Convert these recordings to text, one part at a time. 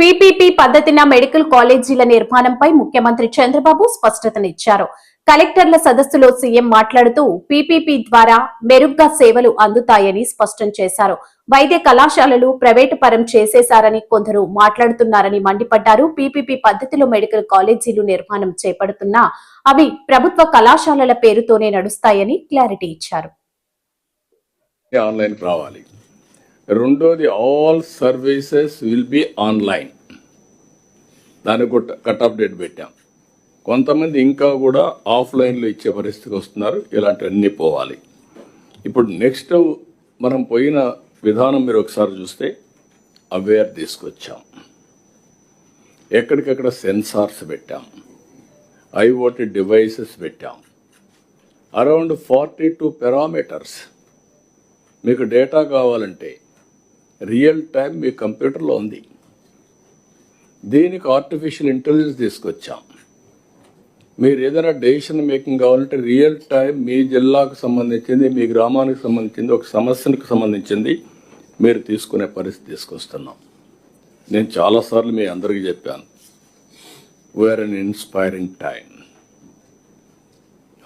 PPP పద్ధతిన medical కాలేజీల నిర్మాణంపై ముఖ్యమంత్రి చంద్రబాబు స్పష్టతనిచ్చారు. కలెక్టర్ల సదస్సులో సీఎం మాట్లాడుతూ పీపీపీ ద్వారా మెరుగ్గా సేవలు అందుతాయని స్పష్టం చేశారు. వైద్య కళాశాలలు ప్రైవేటు పరం చేసేశారని కొందరు మాట్లాడుతున్నారని మండిపడ్డారు. పీపీపీ పద్ధతిలో మెడికల్ కాలేజీలు నిర్మాణం చేపడుతున్నా అవి ప్రభుత్వ కళాశాలల పేరుతోనే నడుస్తాయని క్లారిటీ ఇచ్చారు. ఆన్లైన్ రావాలి. రెండోది all services will be online దానికి కట్ ఆఫ్ డేట్ పెట్టాం. కొంతమంది ఇంకా కూడా ఆఫ్లైన్లో ఇచ్చే పరిస్థితికి వస్తున్నారు. ఇలాంటివన్నీ పోవాలి. ఇప్పుడు నెక్స్ట్ మనం పోయిన విధానం మీరు ఒకసారి చూస్తే అవేర్ తీసుకొచ్చాం. ఎక్కడికక్కడ సెన్సార్స్ పెట్టాం. ఐఓటీ డివైసెస్ పెట్టాం. అరౌండ్ ఫార్టీ టూ పెరామీటర్స్ మీకు డేటా కావాలంటే రియల్ టైం మీ కంప్యూటర్లో ఉంది. దీనికి ఆర్టిఫిషియల్ ఇంటెలిజెన్స్ తీసుకొచ్చాం. మీరు ఏదైనా డెసిషన్ మేకింగ్ కావాలంటే రియల్ టైం మీ జిల్లాకు సంబంధించింది మీ గ్రామానికి సంబంధించింది ఒక సమస్యకు సంబంధించింది మీరు తీసుకునే పరిస్థితి తీసుకొస్తున్నాం. నేను చాలాసార్లు మీ అందరికీ చెప్పాను. Where uninspiring time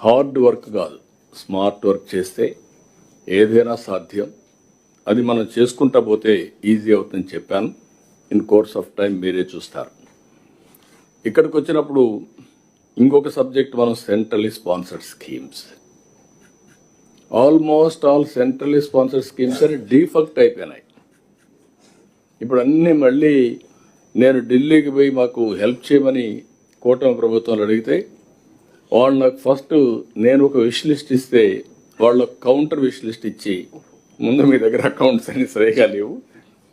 hard work కాదు. స్మార్ట్ వర్క్ చేస్తే ఏదైనా సాధ్యం. అది మనం చేసుకుంటా పోతే ఈజీ అవుతుందని చెప్పాను. ఇన్ కోర్స్ ఆఫ్ టైం మీరే చూస్తారు. ఇక్కడికి వచ్చినప్పుడు ఇంకొక సబ్జెక్ట్ మనం centrally sponsored schemes almost all centrally sponsored schemes అని డీఫక్ట్ అయిపోయినాయి. ఇప్పుడు అన్నీ మళ్ళీ నేను ఢిల్లీకి పోయి మాకు హెల్ప్ చేయమని కూటమి ప్రభుత్వం అడిగితే వాళ్ళు నాకు ఫస్ట్ నేను ఒక విష్ లిస్ట్ ఇస్తే వాళ్ళు కౌంటర్ విష్ లిస్ట్ ఇచ్చి ముందు మీ దగ్గర అకౌంట్స్ అన్ని సరిగా లేవు.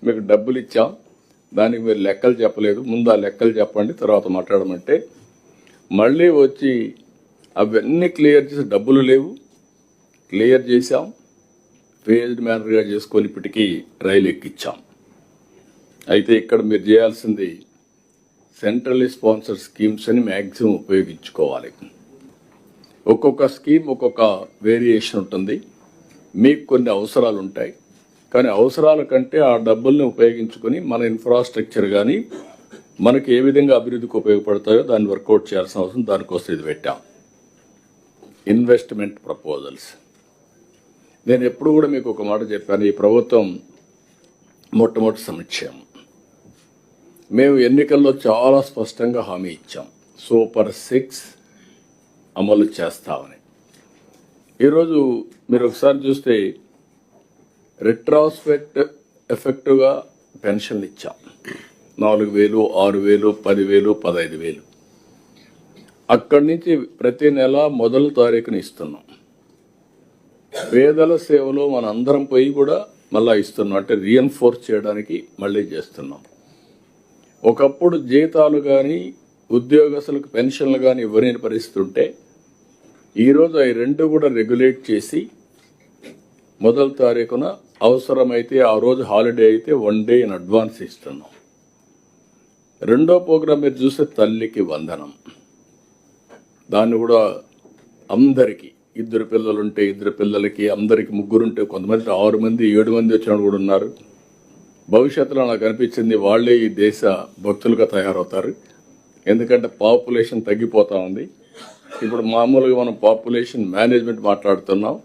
మీకు డబ్బులు ఇచ్చాం. దానికి మీరు లెక్కలు చెప్పలేదు. ముందు ఆ లెక్కలు చెప్పండి తర్వాత మాట్లాడమంటే. మళ్ళీ వచ్చి అవన్నీ క్లియర్ చేసి డబ్బులు లేవు. క్లియర్ చేశాం. ఫేజ్డ్ మేనర్గా చేసుకొని ఇప్పటికీ రైలు ఎక్కిచ్చాం. అయితే ఇక్కడ మీరు చేయాల్సింది సెంట్రల్ స్పాన్సర్ స్కీమ్స్ అని మ్యాక్సిమం ఉపయోగించుకోవాలి. ఒక్కొక్క స్కీమ్ ఒక్కొక్క వేరియేషన్ ఉంటుంది. మీకు కొన్ని అవసరాలు ఉంటాయి. కానీ అవసరాల కంటే ఆ డబ్బుల్ని ఉపయోగించుకొని మన ఇన్ఫ్రాస్ట్రక్చర్ కానీ మనకి ఏ విధంగా అభివృద్ధికి ఉపయోగపడతాయో దాన్ని వర్కౌట్ చేయాల్సిన అవసరం దానికోసం ఇది పెట్టాం. ఇన్వెస్ట్మెంట్ ప్రపోజల్స్ నేను ఎప్పుడు కూడా మీకు ఒక మాట చెప్పాను ఈ ప్రభుత్వం మొట్టమొదటి సంక్షేమం. మేము ఎన్నికల్లో చాలా స్పష్టంగా హామీ ఇచ్చాం. సూపర్ సిక్స్ అమలు చేస్తామని. ఈరోజు మీరు ఒకసారి చూస్తే రిట్రాస్పెక్ట్ ఎఫెక్టివ్గా పెన్షన్లు ఇచ్చాం. నాలుగు వేలు ఆరు వేలు పదివేలు పదహైదు వేలు. అక్కడి నుంచి ప్రతి నెల మొదటి తారీఖున ఇస్తున్నాం. పేదల సేవలో మన అందరం పోయి కూడా మళ్ళా ఇస్తున్నాం. అంటే రీఎన్ఫోర్స్ చేయడానికి మళ్ళీ చేస్తున్నాం. ఒకప్పుడు జీతాలు కానీ ఉద్యోగస్తులకు పెన్షన్లు కానీ ఇవ్వలేని పరిస్థితి ఉంటే ఈరోజు అవి రెండు కూడా రెగ్యులేట్ చేసి మొదటి తారీఖున అవసరమైతే ఆ రోజు హాలిడే అయితే వన్ డే ఇన్ అడ్వాన్స్ ఇస్తున్నాం. రెండో ప్రోగ్రాం మీరు చూస్తే తల్లికి వందనం. దాన్ని కూడా అందరికీ ఇద్దరు పిల్లలుంటే ఇద్దరు పిల్లలకి అందరికి ముగ్గురుంటే కొంతమంది ఆరు మంది ఏడు మంది వచ్చిన వాళ్ళు కూడా ఉన్నారు. భవిష్యత్తులో నాకు అనిపించింది వాళ్ళే ఈ దేశ భక్తులుగా తయారవుతారు. ఎందుకంటే పాపులేషన్ తగ్గిపోతా ఉంది. ఇప్పుడు మామూలుగా మనం పాపులేషన్ మేనేజ్మెంట్ మాట్లాడుతున్నాం.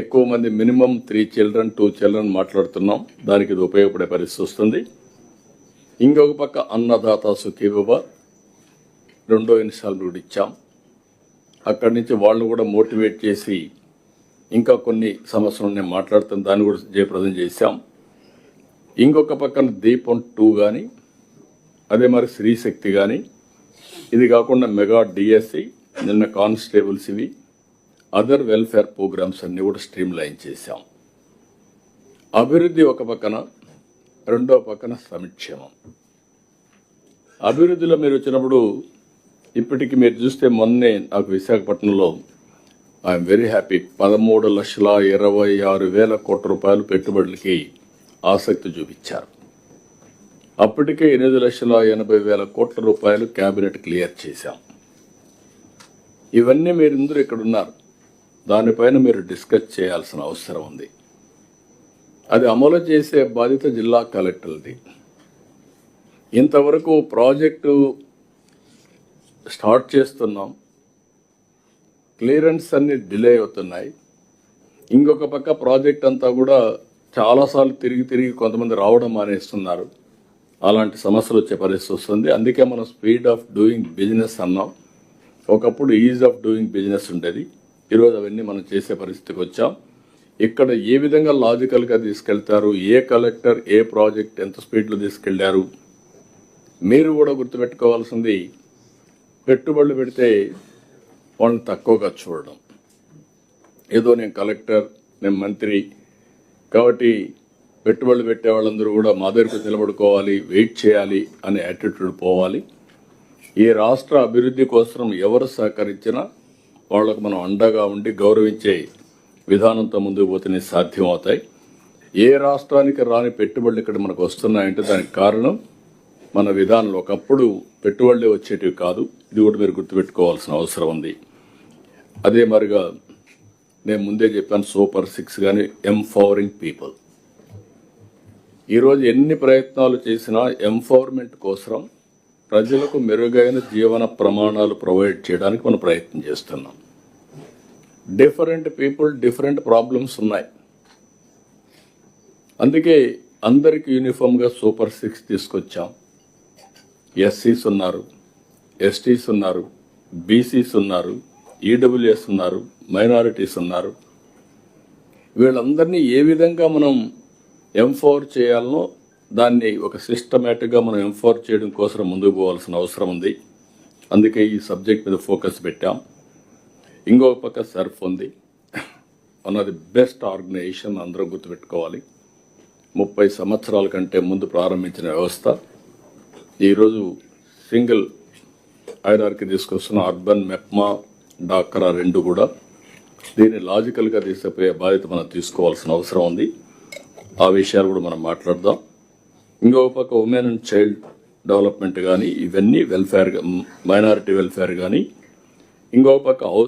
ఎక్కువ మంది minimum three children two children మాట్లాడుతున్నాం. దానికి ఇది ఉపయోగపడే పరిస్థితి వస్తుంది. ఇంకొక పక్క అన్నదాత సుఖీభవ. రెండో ఇన్స్టాల్మెంట్ ఇచ్చాం. అక్కడి నుంచి వాళ్ళు కూడా మోటివేట్ చేసి ఇంకా కొన్ని సమస్యలు నేను మాట్లాడుతాను దాన్ని కూడా జయప్రదం చేశాం. ఇంకొక పక్కన దీపం టూ కానీ అదే మరి శ్రీశక్తి కానీ ఇది కాకుండా మెగా డిఎస్సి. నిన్న కానిస్టేబుల్స్ ఇవి. అదర్ వెల్ఫేర్ ప్రోగ్రామ్స్ అన్నీ కూడా స్ట్రీమ్ లైన్ చేశాం. అభివృద్ధి ఒక పక్కన రెండో పక్కన సంక్షేమం. అభివృద్ధిలో మీరు వచ్చినప్పుడు ఇప్పటికి మీరు చూస్తే మొన్నే నాకు విశాఖపట్నంలో ఐఎమ్ వెరీ హ్యాపీ పదమూడు లక్షల ఇరవై ఆరు వేల కోట్ల రూపాయలు పెట్టుబడులకి ఆసక్తి చూపించారు. అప్పటికే ఎనిమిది లక్షల ఎనభై వేల కోట్ల రూపాయలు క్యాబినెట్ క్లియర్ చేశాం. ఇవన్నీ మీరు ఇందరూ ఇక్కడ ఉన్నారు దానిపైన మీరు డిస్కస్ చేయాల్సిన అవసరం ఉంది. అది అమలు చేసే బాధ్యత జిల్లా కలెక్టర్ది ఇంతవరకు ప్రాజెక్టు స్టార్ట్ చేస్తున్నాం. క్లియరెన్స్ అన్ని డిలే అవుతున్నాయి. ఇంకొక పక్క ప్రాజెక్ట్ అంతా కూడా చాలాసార్లు తిరిగి తిరిగి కొంతమంది రావడం మానేస్తున్నారు. అలాంటి సమస్యలు వచ్చే పరిస్థితి వస్తుంది. అందుకే మనం స్పీడ్ ఆఫ్ డూయింగ్ బిజినెస్ అన్నాం. ఒకప్పుడు ఈజ్ ఆఫ్ డూయింగ్ బిజినెస్ ఉండేది. ఈరోజు అవన్నీ మనం చేసే పరిస్థితికి వచ్చాం. ఇక్కడ ఏ విధంగా లాజికల్గా తీసుకెళ్తారు? ఏ కలెక్టర్ ఏ ప్రాజెక్ట్ ఎంత స్పీడ్లో తీసుకెళ్ళారు? మీరు కూడా గుర్తుపెట్టుకోవాల్సింది పెట్టుబడులు పెడితే వాళ్ళని తక్కువగా చూడడం. ఏదో నేను కలెక్టర్ నేను మంత్రి కాబట్టి పెట్టుబడులు పెట్టే వాళ్ళందరూ కూడా మా దగ్గరకు నిలబడుకోవాలి వెయిట్ చేయాలి అనే యాటిట్యూడ్ పోవాలి. ఈ రాష్ట్ర అభివృద్ధి కోసం ఎవరు సహకరించినా వాళ్ళకు మనం అండగా ఉండి గౌరవించే విధానంతో ముందుకు పోతేనే సాధ్యం అవుతాయి ఏ రాష్ట్రానికి రాని పెట్టుబడులు ఇక్కడ మనకు వస్తున్నాయంటే దానికి కారణం మన విధానంలో ఒకప్పుడు పెట్టుబడులే వచ్చేటివి కాదు. ఇది కూడా మీరు గుర్తుపెట్టుకోవాల్సిన అవసరం ఉంది. అదే మరిగా నేను ముందే చెప్పాను సూపర్ సిక్స్ కానీ ఎంపవరింగ్ పీపుల్. ఈరోజు ఎన్ని ప్రయత్నాలు చేసినా ఎంపవర్మెంట్ కోసం ప్రజలకు మెరుగైన జీవన ప్రమాణాలు ప్రొవైడ్ చేయడానికి మనం ప్రయత్నం చేస్తున్నాం. డిఫరెంట్ పీపుల్ డిఫరెంట్ ప్రాబ్లమ్స్ ఉన్నాయి. అందుకే అందరికీ యూనిఫామ్గా సూపర్ సిక్స్ తీసుకొచ్చాం. ఎస్సీస్ ఉన్నారు ఎస్టీస్ ఉన్నారు బీసీస్ ఉన్నారు ఈడబ్ల్యూఎస్ ఉన్నారు మైనారిటీస్ ఉన్నారు. వీళ్ళందరినీ ఏ విధంగా మనం ఎంఫోర్ చేయాలనో దాన్ని ఒక సిస్టమేటిక్గా మనం ఎంఫోర్ చేయడం కోసం ముందుకు పోవాల్సిన అవసరం ఉంది. అందుకే ఈ సబ్జెక్ట్ మీద ఫోకస్ పెట్టాం. ఇంకొక పక్క సర్ఫ్ ఉంది. అన్నది ది బెస్ట్ ఆర్గనైజేషన్ అందరూ గుర్తుపెట్టుకోవాలి. ముప్పై సంవత్సరాల కంటే ముందు ప్రారంభించిన వ్యవస్థ. ఈరోజు సింగిల్ ఐరార్కి తీసుకొస్తున్న అర్బన్ మెప్మా డాక్రా రెండు కూడా. దీన్ని లాజికల్గా తీసుకుపోయే బాధ్యత మనం తీసుకోవాల్సిన అవసరం ఉంది. ఆ విషయాలు కూడా మనం మాట్లాడదాం. ఇంకో పక్క ఉమెన్ అండ్ చైల్డ్ డెవలప్మెంట్ కానీ ఇవన్నీ వెల్ఫేర్ మైనారిటీ వెల్ఫేర్ కానీ ఇంకొక పక్క హౌస్